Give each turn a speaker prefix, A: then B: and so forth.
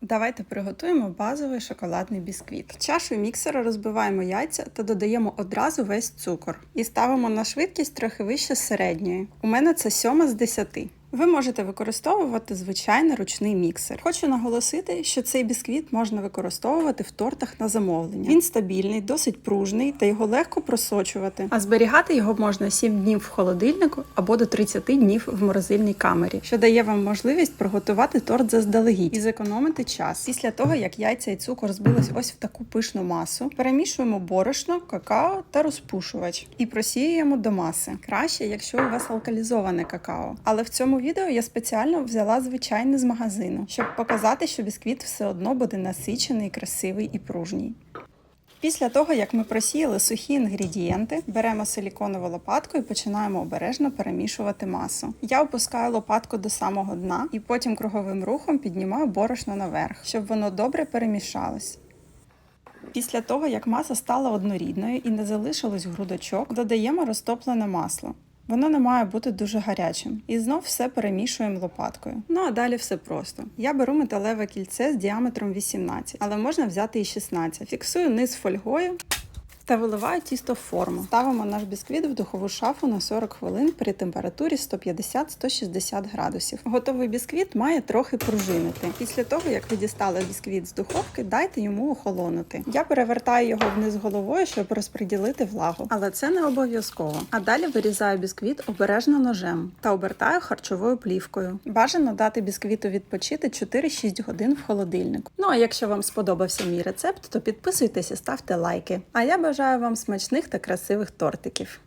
A: Давайте приготуємо базовий шоколадний бісквіт. В чашу міксера розбиваємо яйця та додаємо одразу весь цукор. І ставимо на швидкість трохи вище середньої. У мене це сьома з 10. Ви можете використовувати звичайний ручний міксер. Хочу наголосити, що цей бісквіт можна використовувати в тортах на замовлення. Він стабільний, досить пружний та його легко просочувати. А зберігати його можна 7 днів в холодильнику або до 30 днів в морозильній камері, що дає вам можливість приготувати торт заздалегідь і зекономити час. Після того, як яйця і цукор збились ось в таку пишну масу, перемішуємо борошно, какао та розпушувач і просіюємо до маси. Краще, якщо у вас алкалізоване какао. Але в цьому відео я спеціально взяла звичайне з магазину, щоб показати, що бісквіт все одно буде насичений, красивий і пружній. Після того, як ми просіяли сухі інгредієнти, беремо силіконову лопатку і починаємо обережно перемішувати масу. Я опускаю лопатку до самого дна і потім круговим рухом піднімаю борошно наверх, щоб воно добре перемішалось. Після того, як маса стала однорідною і не залишилось грудочок, додаємо розтоплене масло. Воно не має бути дуже гарячим. І знов все перемішуємо лопаткою. Ну а далі все просто. Я беру металеве кільце з діаметром 18, але можна взяти і 16. Фіксую низ фольгою. Та виливаю тісто в форму. Ставимо наш бісквіт в духову шафу на 40 хвилин при температурі 150-160 градусів. Готовий бісквіт має трохи пружинити. Після того, як ви дістали бісквіт з духовки, дайте йому охолонути. Я перевертаю його вниз головою, щоб розподілити влагу, але це не обов'язково. А далі вирізаю бісквіт обережно ножем та обертаю харчовою плівкою. Бажано дати бісквіту відпочити 4-6 годин в холодильнику. Ну а якщо вам сподобався мій рецепт, то підписуйтесь і ставте лайки. А я бажаю вам смачних та красивих тортиків.